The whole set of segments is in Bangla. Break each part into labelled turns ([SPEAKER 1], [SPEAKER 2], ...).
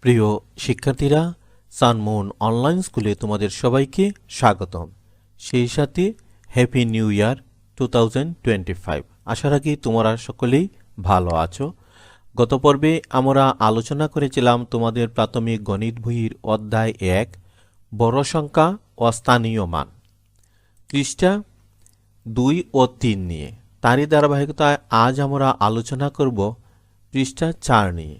[SPEAKER 1] প্রিয় শিক্ষার্থীরা সানমুন অনলাইন স্কুলে তোমাদের সবাইকে স্বাগতম। সেই সাথে হ্যাপি নিউ ইয়ার টু আশা রাখি তোমরা সকলেই ভালো আছো। গত পর্বে আমরা আলোচনা করেছিলাম তোমাদের প্রাথমিক গণিত বইয়ের অধ্যায় এক বড় সংখ্যা ও স্থানীয় মান। পৃষ্ঠা দুই ও তিন নিয়ে। তারই ধারাবাহিকতায় আজ আমরা আলোচনা করব পৃষ্ঠা চার নিয়ে।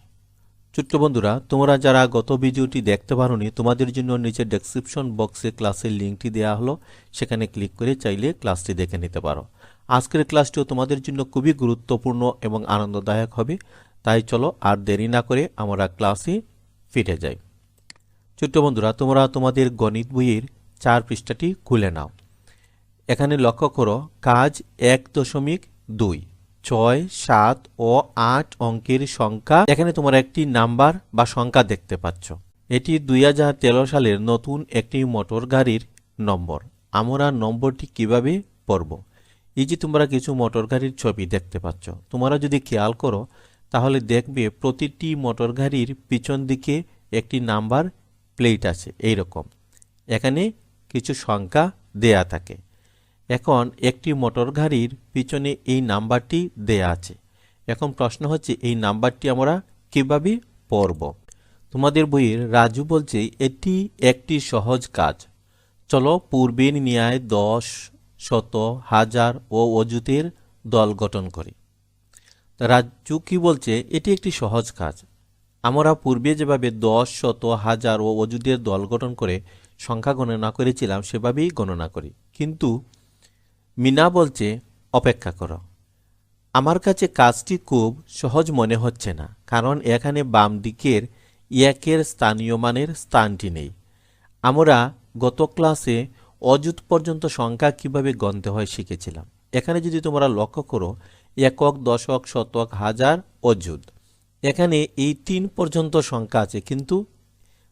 [SPEAKER 1] ছোট্ট বন্ধুরা, তোমরা যারা গত ভিডিওটি দেখতে পারোনি, তোমাদের জন্য নিচে ডেসক্রিপশন বক্সে ক্লাসের লিঙ্কটি দেওয়া হলো। সেখানে ক্লিক করে চাইলে ক্লাসটি দেখে নিতে পারো। আজকের ক্লাসটিও তোমাদের জন্য খুবই গুরুত্বপূর্ণ এবং আনন্দদায়ক হবে। তাই চলো আর দেরি না করে আমরা ক্লাসে ফিরে যাই। ছোট্ট বন্ধুরা, তোমরা তোমাদের গণিত বইয়ের চার পৃষ্ঠাটি খুলে নাও। এখানে লক্ষ্য করো, কাজ এক দশমিক দুই, ছয়, সাত ও আট অঙ্কের সংখ্যা। এখানে তোমরা একটি নাম্বার বা সংখ্যা দেখতে পাচ্ছ। এটি দুই হাজার তেরো সালের নতুন একটি মোটর গাড়ির নম্বর। আমরা নম্বরটি কীভাবে পড়ব? এই যে তোমরা কিছু মোটর গাড়ির ছবি দেখতে পাচ্ছ। তোমরা যদি খেয়াল করো, তাহলে দেখবে প্রতিটি মোটর গাড়ির পিছন দিকে একটি নাম্বার প্লেট আছে এই রকম এখানে কিছু সংখ্যা দেয়া থাকে। এখন একটি মোটর গাড়ির পিছনে এই নাম্বারটি দেয়া আছে। এখন প্রশ্ন হচ্ছে, এই নাম্বারটি আমরা কীভাবে পড়ব? তোমাদের বইয়ের রাজু বলছে, এটি একটি সহজ কাজ। চলো পূর্বের ন্যায় দশ, শত, হাজার ও অযুতের দল গঠন করি। রাজু কি বলছে, এটি একটি সহজ কাজ। আমরা পূর্বে যেভাবে দশ, শত, হাজার ও অযুতের দল গঠন করে সংখ্যা গণনা করেছিলাম, সেভাবেই গণনা করি। কিন্তু মিনা বলছে, অপেক্ষা করো। আমার কাছে কাজটি খুব সহজ মনে হচ্ছে না, কারণ এখানে বাম দিকের একের স্থানীয় মানের স্থানটি নেই। আমরা গত ক্লাসে অযুত পর্যন্ত সংখ্যা কীভাবে গণতে হয় শিখেছিলাম। এখানে যদি তোমরা লক্ষ্য করো, একক, দশক, শতক, হাজার, অযুত। এখানে এই তিন পর্যন্ত সংখ্যা আছে, কিন্তু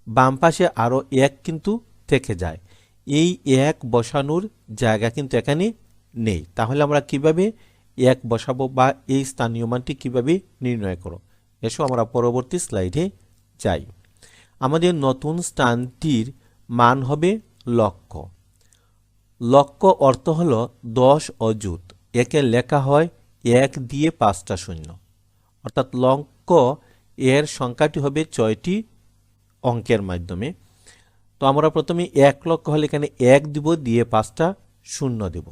[SPEAKER 1] বাম পাশে আরও এক কিন্তু থেকে যায়। এই এক বসানোর জায়গা কিন্তু এখানে নেই। তাহলে আমরা কীভাবে এক বসাবো বা এই স্থানীয় মানটি কীভাবে নির্ণয় করো? এসো আমরা পরবর্তী স্লাইডে যাই। আমাদের নতুন স্থানটির মান হবে লক্ষ্য। লক্ষ্য অর্থ হল দশ অযুত। একে লেখা হয় এক দিয়ে পাঁচটা শূন্য। অর্থাৎ লক্ষ্য এর সংখ্যাটি হবে ছয়টি অঙ্কের মাধ্যমে। তো আমরা প্রথমে এক লক্ষ হলে এখানে এক দিব, দিয়ে পাঁচটা শূন্য দেব।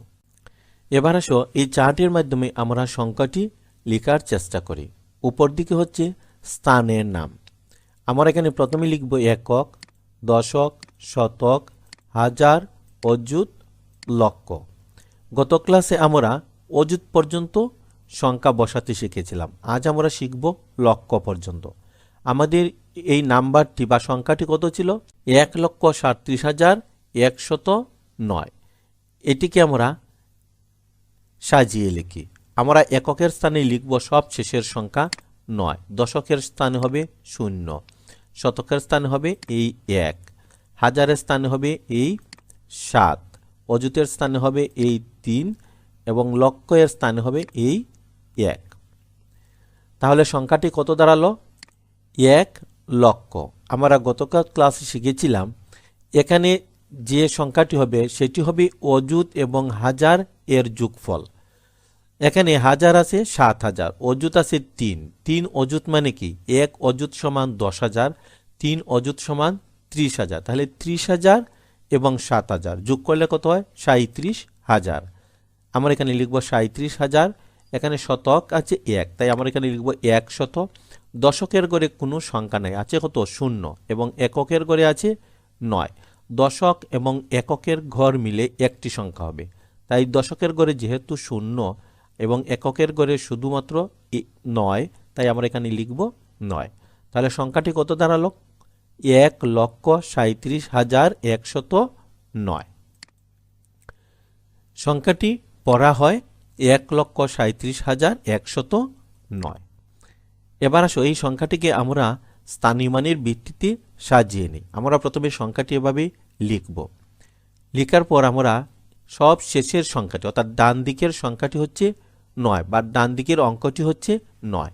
[SPEAKER 1] এবার আসো, এই চার্টের মাধ্যমে আমরা সংখ্যাটি লেখার চেষ্টা করি। উপর দিকে হচ্ছে স্থানের নাম। আমরা এখানে প্রথমে লিখব একক, দশক, শতক, হাজার, অযুত, লক্ষ। গত ক্লাসে আমরা অযুত পর্যন্ত সংখ্যা বসাতে শিখেছিলাম। আজ আমরা শিখব লক্ষ পর্যন্ত। আমাদের এই নাম্বারটি বা সংখ্যাটি কত ছিল? এক লক্ষ সাঁত্রিশ হাজার একশত নয়। এটিকে আমরা সাজিয়ে লিখি। আমরা এককের স্থানে লিখব সব শেষের সংখ্যা নয়। দশকের স্থানে হবে শূন্য। শতকের স্থানে হবে এই এক। হাজারের স্থানে হবে এই সাত। অযুতের স্থানে হবে এই তিন এবং লক্ষ্যের স্থানে হবে এই এক। তাহলে সংখ্যাটি কত দাঁড়াল? এক লক্ষ আমরা গতকাল ক্লাসে শিখেছিলাম, এখানে যে সংখ্যাটি হবে, সেটি হবে অযুত এবং হাজার এর যোগফল। এখানে হাজার আছে, সাত হাজার। অযুত আছে তিন। তিন অযুত মানে কি? এক অযুত সমান দশ হাজার, তিন অযুত সমান ত্রিশ হাজার। তাহলে ত্রিশ হাজার এবং সাত হাজার। যোগ করলে কত হয়? সাঁত্রিশ হাজার। আমরা এখানে লিখব সাঁত্রিশ হাজার। এখানে শতক আছে এক। তাই আমরা এখানে লিখব এক শত দশকের গড়ে কোনো সংখ্যা নেই, আছে কত? শূন্য। এবং এককের গড়ে আছে নয়। দশক এবং এককের ঘর মিলে একটি সংখ্যা হবে। তাই দশকের গড়ে যেহেতু শূন্য এবং এককের গড়ে শুধুমাত্র নয়, তাই আমরা এখানে লিখব নয়। তাহলে সংখ্যাটি কত দাঁড়াল? এক লক্ষ সাঁত্রিশ হাজার একশত নয়। সংখ্যাটি পড়া হয় এক লক্ষ সাঁত্রিশ হাজার একশত নয়। এবার আসো, এই সংখ্যাটিকে আমরা স্থানীয় মানের ভিত্তিতে সাজিয়ে নিই। আমরা প্রথমে সংখ্যাটি এভাবে লিখব। লেখার পর আমরা সব শেষের সংখ্যাটি, অর্থাৎ ডান দিকের সংখ্যাটি হচ্ছে নয় বা ডান দিকের অঙ্কটি হচ্ছে নয়।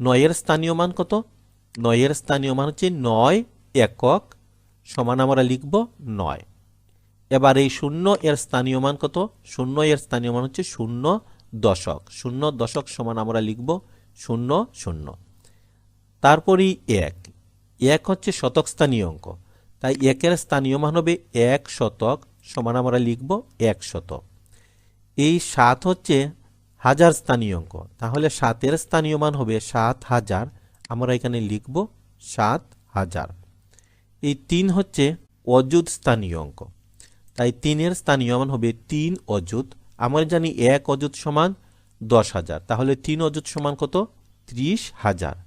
[SPEAKER 1] নয়ের স্থানীয় মান কত? নয়ের স্থানীয় মান হচ্ছে নয় একক সমান আমরা লিখব নয়। এবার এই শূন্য এর স্থানীয় মান কত? শূন্য এর স্থানীয় মান হচ্ছে শূন্য দশক। শূন্য দশক সমান আমরা লিখব শূন্য শূন্য। তারপরেই এক। এক হচ্ছে শতক স্থানীয় অঙ্ক। তাই একের স্থানীয় মান হবে এক শতক সমান আমরা লিখব এক শতক। এই সাত হচ্ছে হাজার স্থানীয় অঙ্ক। তাহলে সাতের স্থানীয় মান হবে সাত হাজার। আমরা এখানে লিখব সাত হাজার। এই তিন হচ্ছে অযুত স্থানীয় অঙ্ক। তাই তিনের স্থানীয় মান হবে তিন অযুত। আমরা জানি এক অযুত সমান দশ হাজার। তাহলে তিন অযুত সমান কত? ত্রিশ হাজার।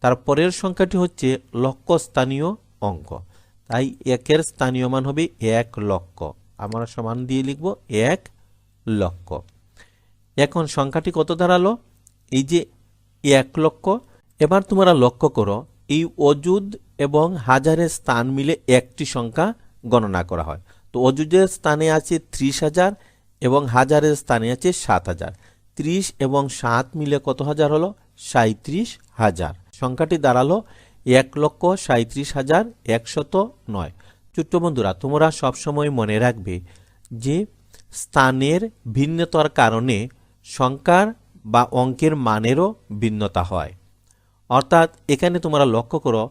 [SPEAKER 1] তারপরের সংখ্যাটি হচ্ছে লক্ষ স্থানীয় অঙ্ক। তাই একের স্থানীয় মান হবে এক লক্ষ। আমরা সমান দিয়ে লিখব এক লক্ষ। এখন সংখ্যাটি কত দাঁড়াল? এই যে এক লক্ষ। এবার তোমরা লক্ষ্য করো, এই অজুদ এবং হাজারের স্থান মিলে একটি সংখ্যা গণনা করা হয়। তো অজুদের স্থানে আছে ত্রিশ হাজার এবং হাজারের স্থানে আছে সাত হাজার। ত্রিশ এবং সাত মিলে কত হাজার হলো? সাঁত্রিশ হাজার। সংখ্যাটি দাঁড়াল এক লক্ষ সাঁত্রিশ হাজার একশত নয়। ছোট্ট বন্ধুরা, তোমরা সবসময় মনে রাখবে যে স্থানের ভিন্নতার কারণে সংখ্যার বা অঙ্কের মানেরও ভিন্নতা হয়। অর্থাৎ এখানে তোমরা লক্ষ্য করো,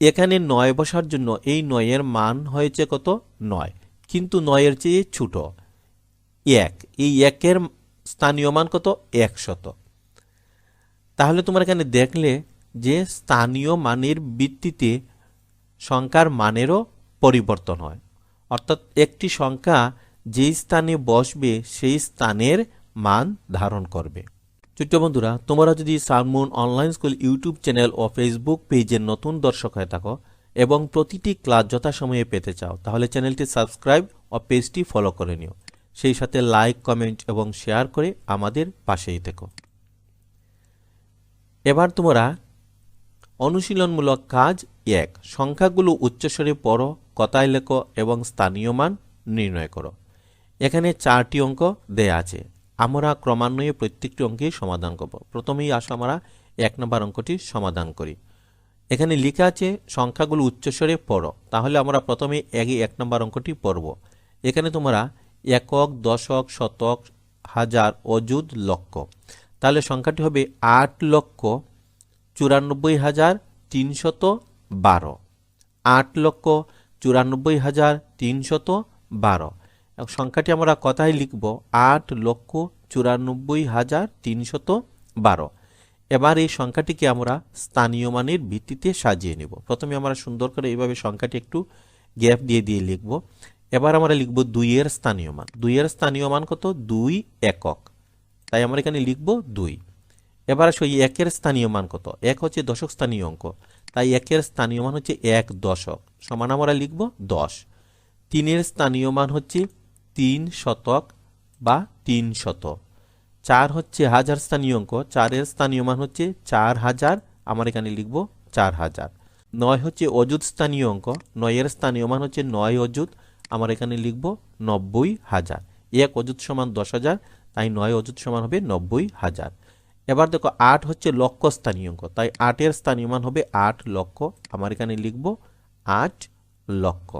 [SPEAKER 1] এখানে নয় বসার জন্য এই নয়ের মান হয়েছে কত? নয়। কিন্তু নয়ের চেয়ে ছোট। এক। এই একের স্থানীয় মান কত? একশত। তাহলে তোমরা এখানে দেখলে যে স্থানীয় মানের ভিত্তিতে সংখ্যার মানেরও পরিবর্তন হয়। অর্থাৎ একটি সংখ্যা যেই স্থানে বসবে, সেই স্থানের মান ধারণ করবে। ছোট্ট বন্ধুরা, তোমরা যদি Sunmoon online school YouTube channel ও ফেসবুক পেজের নতুন দর্শক হয়ে থাকো এবং প্রতিটি ক্লাস যথাসময়ে পেতে চাও, তাহলে চ্যানেলটি সাবস্ক্রাইব ও পেজটি ফলো করে নিও। সেই সাথে লাইক, কমেন্ট এবং শেয়ার করে আমাদের পাশেই থেকো। এবার তোমরা অনুশীলনমূলক কাজ এক। সংখ্যাগুলো উচ্চস্বরে পড়ো, কথায় লেখো এবং স্থানীয় মান নির্ণয় করো। এখানে চারটি অঙ্ক দেয়া আছে। আমরা ক্রমান্বয়ে প্রত্যেকটি অঙ্কেই সমাধান করব। প্রথমেই আসো আমরা এক নম্বর অঙ্কটি সমাধান করি। এখানে লেখা আছে, সংখ্যাগুলো উচ্চস্বরে পড়ো। তাহলে আমরা প্রথমে এগে এক নম্বর অঙ্কটি পড়ব। এখানে তোমরা একক, দশক, শতক, হাজার, অযুত, লক্ষ। তাহলে সংখ্যাটি হবে আট লক্ষ চুরানব্বই হাজার তিনশত বারো। আট লক্ষ চুরানব্বই হাজার তিনশত বারো। সংখ্যাটি আমরা কথায় লিখব, আট লক্ষ চুরানব্বই হাজার তিনশত বারো। এবার এই সংখ্যাটিকে আমরা স্থানীয় মানের ভিত্তিতে সাজিয়ে নেব। প্রথমে আমরা সুন্দর করে এইভাবে সংখ্যাটি একটু গ্যাপ দিয়ে দিয়ে লিখব। এবার আমরা লিখব দুইয়ের স্থানীয় মান। দুইয়ের স্থানীয় মান কত? দুই একক। তাই আমরা এখানে লিখব দুই। এবার আসো এই একের স্থানীয় মান কত? এক হচ্ছে দশক স্থানীয় অঙ্ক। তাই একের স্থানীয় মান হচ্ছে এক দশক। সমান আমরা লিখব দশ। তিনের স্থানীয় মান হচ্ছে তিন শতক বা তিন শত। চার হচ্ছে হাজার স্থানীয় অঙ্ক। চারের স্থানীয় মান হচ্ছে চার হাজার। আমার এখানে লিখব চার হাজার। নয় হচ্ছে অযুত স্থানীয় অঙ্ক। নয়ের স্থানীয় মান হচ্ছে নয় অযুত। আমার এখানে লিখব নব্বই হাজার। এক অযুত সমান দশ হাজার। তাই নয় অযুত সমান হবে নব্বই হাজার। এবার দেখো আট হচ্ছে লক্ষ স্থানীয় অঙ্ক, তাই আটের স্থানীয় মান হবে আট লক্ষ। আমার এখানে লিখব আট লক্ষ।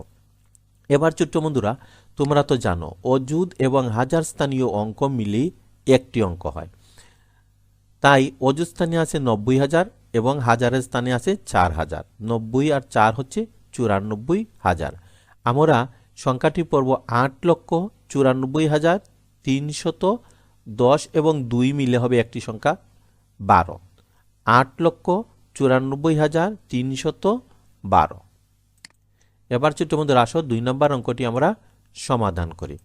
[SPEAKER 1] এবার ছোট্ট বন্ধুরা, তোমরা তো জানো, অযুত এবং হাজার স্থানীয় অঙ্ক মিলেই একটি অঙ্ক হয়। তাই অযুত স্থানে আছে নব্বই হাজার এবং হাজারের স্থানে আছে চার হাজার। নব্বই আর চার হচ্ছে চুরানব্বই হাজার। আমরা সংখ্যাটি পড়ব আট লক্ষ চুরানব্বই হাজার তিনশত দশ এবং দুই মিলে হবে একটি সংখ্যা বারো। আট লক্ষ চুরানব্বই হাজার তিনশত বারো। এবার মধ্যে আসো, দুই নম্বর অঙ্কটি আমরা সমাধান করি।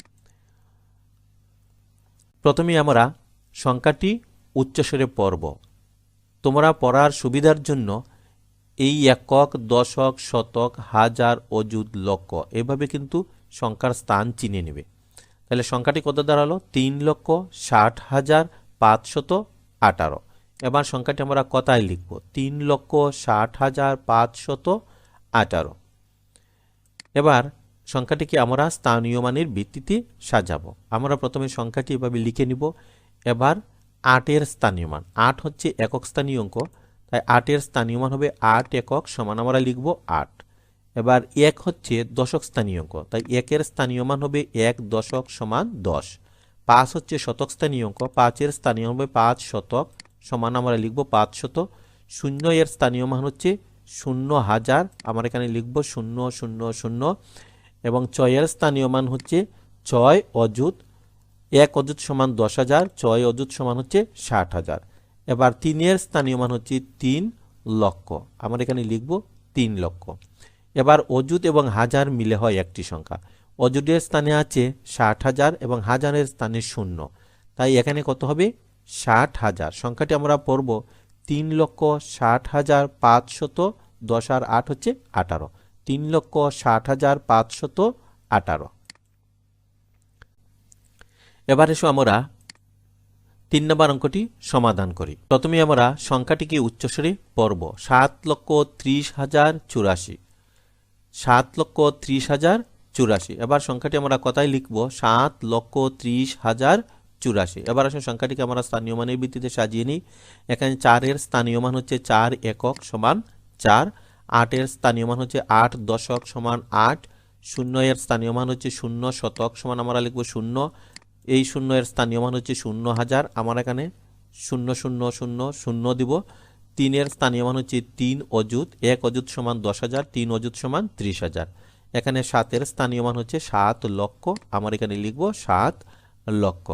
[SPEAKER 1] প্রথমে আমরা সংখ্যাটি উচ্চস্বরে পড়ব। তোমরা পড়ার সুবিধার জন্য এই একক, দশক, শতক, হাজার, অযুত, লক্ষ এভাবে কিন্তু সংখ্যার স্থান চিনে নেবে। তাহলে সংখ্যাটি কত দাঁড়াল? তিন লক্ষ ষাট হাজার পাঁচশত আঠারো। এবার সংখ্যাটি আমরা কথায় লিখব। তিন লক্ষ ষাট হাজার পাঁচশত আঠারো। এবার সংখ্যাটিকে আমরা স্থানীয় মানের ভিত্তিতে সাজাবো। আমরা প্রথমে সংখ্যাটি এভাবে লিখে নিব। এবার আটের স্থানীয় মান। আট হচ্ছে একক স্থানীয় অঙ্ক। তাই আটের স্থানীয় মান হবে আট একক সমান আমরা লিখব আট। এবার এক হচ্ছে দশক স্থানীয় অঙ্ক। তাই একের স্থানীয় মান হবে এক দশক সমান দশ। পাঁচ হচ্ছে শতক স্থানীয় অঙ্ক। পাঁচের স্থানীয় হবে পাঁচ শতক সমান আমরা লিখব পাঁচ শত শূন্য এর স্থানীয় মান হচ্ছে শূন্য হাজার। আমরা এখানে লিখব শূন্য শূন্য শূন্য। এবং ছয়ের স্থানীয় মান হচ্ছে ছয় অযুত। এক অযুত সমান দশ হাজার। ছয় অযুত সমান হচ্ছে ষাট হাজার। এবার তিনের স্থানীয় মান হচ্ছে তিন লক্ষ। আমরা এখানে লিখব তিন লক্ষ। এবার অযুত এবং হাজার মিলে হয় একটি সংখ্যা। অযুতের স্থানে আছে ষাট হাজার এবং হাজারের স্থানে শূন্য। তাই এখানে কত হবে? ষাট হাজার। সংখ্যাটি আমরা পড়ব তিন লক্ষ ষাট হাজার পাঁচশত দশ আর আট হচ্ছে আঠারো। তিন লক্ষ ষাট হাজার পাঁচশত আঠারো। এবার এসো আমরা তিন নম্বর অঙ্কটি সমাধান করি। প্রথমে আমরা সংখ্যাটিকে উচ্চস্বরে পড়ব। সাত লক্ষ ত্রিশ হাজার চুরাশি। সাত লক্ষ ত্রিশ হাজার চুরাশি। এবার সংখ্যাটি আমরা কথায় লিখব? সাত লক্ষ ত্রিশ হাজার চুরাশি। এবার আসুন সংখ্যাটিকে আমরা স্থানীয় মানের ভিত্তিতে সাজিয়ে নিই। এখানে চারের স্থানীয় মান হচ্ছে চার একক সমান চার। আটের স্থানীয় মান হচ্ছে আট দশক সমান আট। শূন্য এর স্থানীয় মান হচ্ছে শূন্য শতক সমান আমরা লিখব শূন্য। এই শূন্য এর স্থানীয় মান হচ্ছে শূন্য হাজার। আমার এখানে শূন্য শূন্য শূন্য শূন্য দিব। তিনের স্থানীয় মান হচ্ছে তিন অযুত, এক অযুত সমান দশ হাজার, তিন অযুত সমান ত্রিশ হাজার। এখানে সাতের স্থানীয় মান হচ্ছে সাত লক্ষ, আমার এখানে লিখব সাত লক্ষ।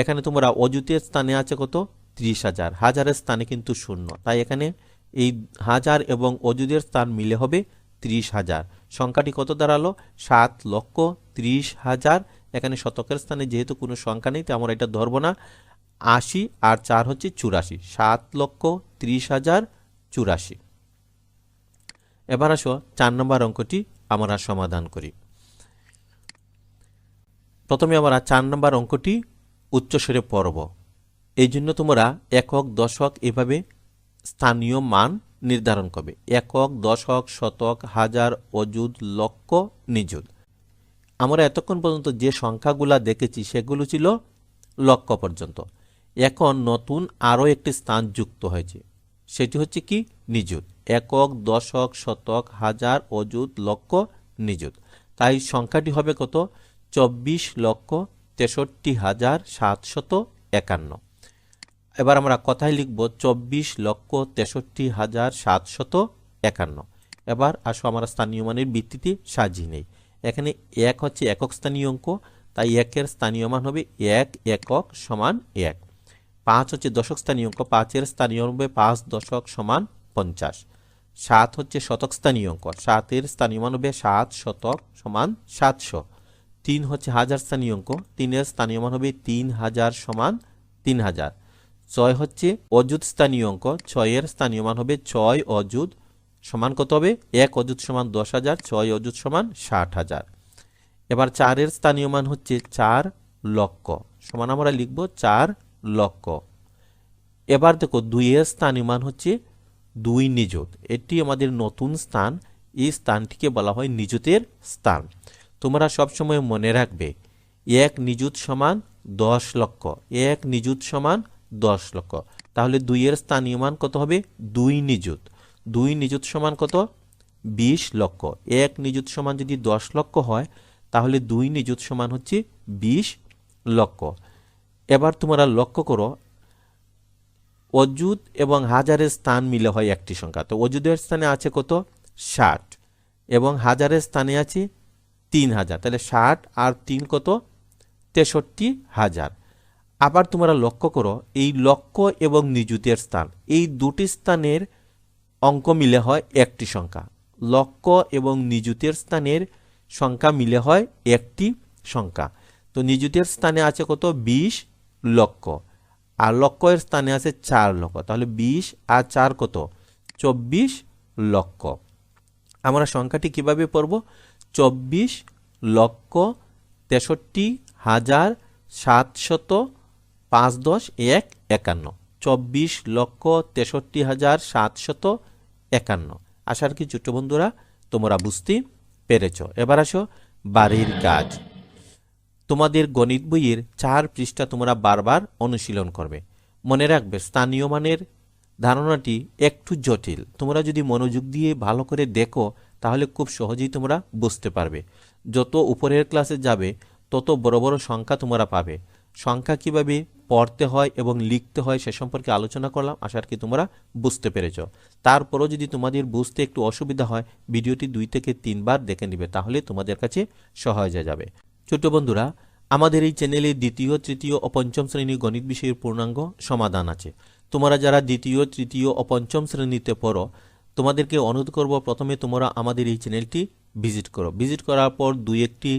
[SPEAKER 1] এখানে তোমরা অযুতের স্থানে আছে কত? ত্রিশ হাজার। হাজারের স্থানে কিন্তু শূন্য। তাই এখানে এই হাজার এবং অযুতের স্থান মিলে হবে ত্রিশ হাজার। সংখ্যাটি কত দাঁড়াল? সাত লক্ষ ত্রিশ হাজার। এখানে শতকের স্থানে যেহেতু কোনো সংখ্যা নেই, তাই আমরা এটা ধরবো না। আশি আর চার হচ্ছে চুরাশি, সাত লক্ষ ত্রিশ হাজার চুরাশি। এবার আসো চার নম্বর অঙ্কটি আমরা সমাধান করি। প্রথমে আমরা চার নম্বর অঙ্কটি উচ্চস্বরে পড়ব। এই জন্য তোমরা একক, দশক এভাবে স্থানীয় মান নির্ধারণ করবে। একক, দশক, শতক, হাজার, অযুত, লক্ষ, নিযুত। আমরা এতক্ষণ পর্যন্ত যে সংখ্যাগুলা দেখেছি সেগুলো ছিল লক্ষ পর্যন্ত। এখন নতুন আরও একটি স্থান যুক্ত হয়েছে। সেটি হচ্ছে কি? নিযুত। একক, দশক, শতক, হাজার, অযুত, লক্ষ, নিযুত। তাই সংখ্যাটি হবে কত? চব্বিশ লক্ষ তেষট্টি হাজার সাতশত একান্ন। এবার আমরা কথায় লিখব চব্বিশ লক্ষ তেষট্টি হাজার সাতশত একান্ন। এবার আসো আমরা স্থানীয় মানের ভিত্তিতে সাজিয়ে নেই। এখানে এক হচ্ছে একক স্থানীয় অঙ্ক, তাই একের স্থানীয় মান হবে এক, একক সমান এক। পাঁচ হচ্ছে দশক স্থানীয় অঙ্ক, পাঁচের স্থানীয় হবে পাঁচ দশক সমান পঞ্চাশ। সাত হচ্ছে শতক স্থানীয় অঙ্ক, সাতের স্থানীয় মান হবে সাত শতক সমান সাতশো। তিন হচ্ছে হাজার স্থানীয় অঙ্ক, তিনের স্থানীয় মান হবে তিন হাজার সমান তিন হাজার। ছয় হচ্ছে অযুত স্থানীয় অঙ্ক, ছয়ের স্থানীয় মান হবে ছয় অযুত সমান কত হবে? এক অযুত সমান দশ হাজার, ছয় অযুত সমান ষাট হাজার। এবার চারের স্থানীয় মান হচ্ছে চার লক্ষ। সমান আমরা লিখব চার লক্ষ এবার দেখো দুইয়ের স্থানীয় মান হচ্ছে দুই নিযুত। এটি আমাদের নতুন স্থান। এই স্থানটিকে বলা হয় নিযুতের স্থান। তোমরা সবসময় মনে রাখবে, এক নিযুত সমান দশ লক্ষ, এক নিযুত সমান দশ লক্ষ। তাহলে দুইয়ের স্থানীয় মান কত হবে? দুই নিযুত। দুই নিযুত সমান কত? বিশ লক্ষ। এক নিযুত সমান যদি দশ লক্ষ হয়, তাহলে দুই নিযুত সমান হচ্ছে বিশ লক্ষ। এবার তোমরা লক্ষ্য করো, অযুত এবং হাজারের স্থান মিলে হয় একটি সংখ্যা। তো অযুদের স্থানে আছে কত? ষাট। এবং হাজারের স্থানে আছে তিন হাজার। তাহলে ষাট আর তিন কত? তেষট্টি হাজার। আবার তোমরা লক্ষ্য করো, এই লক্ষ এবং নিযুতের স্থান, এই দুটি স্থানের অঙ্ক মিলে হয় একটি সংখ্যা। লক্ষ এবং নিযুতের স্থানের সংখ্যা মিলে হয় একটি সংখ্যা। তো নিযুতের স্থানে আছে কত? বিশ। লক্ষ। আর লক্ষের স্থানে আছে চার লক্ষ। তাহলে বিশ আর চার কত? চব্বিশ লক্ষ। আমরা সংখ্যাটি কীভাবে পড়ব? চব্বিশ লক্ষ তেষট্টি হাজার সাতশত পাঁচ দশ এক একান্ন। চব্বিশ লক্ষ তেষট্টি হাজার সাতশত একান্ন। আশার কি ছোট্ট বন্ধুরা, তোমরা বুঝতে পেরেছ। এবার আসো বাড়ির কাজ। তোমাদের গণিত বইয়ের চার পৃষ্ঠা তোমরা বারবার অনুশীলন করবে। মনে রাখবে, স্থানীয় মানের ধারণাটি একটু জটিল। তোমরা যদি মনোযোগ দিয়ে ভালো করে দেখো, তাহলে খুব সহজেই তোমরা বুঝতে পারবে। যত উপরের ক্লাসে যাবে, তত বড় বড় সংখ্যা তোমরা পাবে। সংখ্যা কীভাবে পড়তে হয় এবং লিখতে হয় সে সম্পর্কে আলোচনা করলাম, আশা কি তোমরা বুঝতে পেরেছ। তারপরও যদি তোমাদের বুঝতে একটু অসুবিধা হয়, ভিডিওটি দুই থেকে তিনবার দেখে নিবে, তাহলে তোমাদের কাছে সহজ হয়ে যাবে। ছোট্ট বন্ধুরা, আমাদের এই চ্যানেলে দ্বিতীয়, তৃতীয় ও পঞ্চম শ্রেণি গণিত বিষয়ের পূর্ণাঙ্গ সমাধান আছে। তোমরা যারা দ্বিতীয়, তৃতীয় ও পঞ্চম শ্রেণীতে পড়ো, তোমাদেরকে অনুরোধ করব প্রথমে তোমরা আমাদের এই চ্যানেলটি ভিজিট করো। ভিজিট করার পর দুই একটি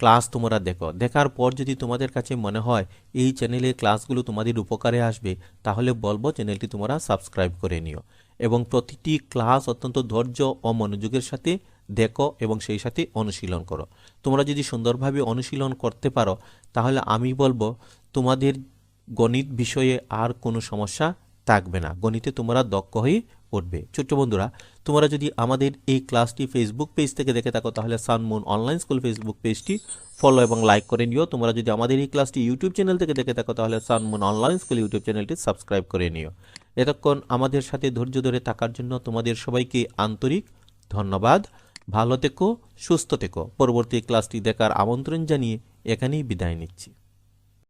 [SPEAKER 1] ক্লাস তোমরা দেখো। দেখার পর যদি তোমাদের কাছে মনে হয় এই চ্যানেলের ক্লাসগুলো তোমাদের উপকারে আসবে, তাহলে বলব চ্যানেলটি তোমরা সাবস্ক্রাইব করে নিও। এবং প্রতিটি ক্লাস অত্যন্ত ধৈর্য ও মনোযোগের সাথে দেখো এবং সেই সাথে অনুশীলন করো। তোমরা যদি সুন্দরভাবে অনুশীলন করতে পারো, তাহলে আমি বলব, তোমাদের গণিত বিষয়ে আর কোনো সমস্যা থাকবে না। গণিতে তোমরা দক্ষ হয়ে উঠবে। ছোট্ট বন্ধুরা, তোমরা যদি আমাদের এই ক্লাসটি ফেসবুক পেজ থেকে দেখে থাকো, তাহলে সানমুন অনলাইন স্কুল ফেসবুক পেজটি ফলো এবং লাইক করে নিও। তোমরা যদি আমাদের এই ক্লাসটি ইউটিউব চ্যানেল থেকে দেখে থাকো, তাহলে সানমুন অনলাইন স্কুল ইউটিউব চ্যানেলটি সাবস্ক্রাইব করে নিও। এতক্ষণ আমাদের সাথে ধৈর্য ধরে থাকার জন্য তোমাদের সবাইকে আন্তরিক ধন্যবাদ। ভালো থেকো সুস্থ থেকো। পরবর্তী ক্লাসটি দেখার আমন্ত্রণ জানিয়ে এখানেই বিদায় নিচ্ছি।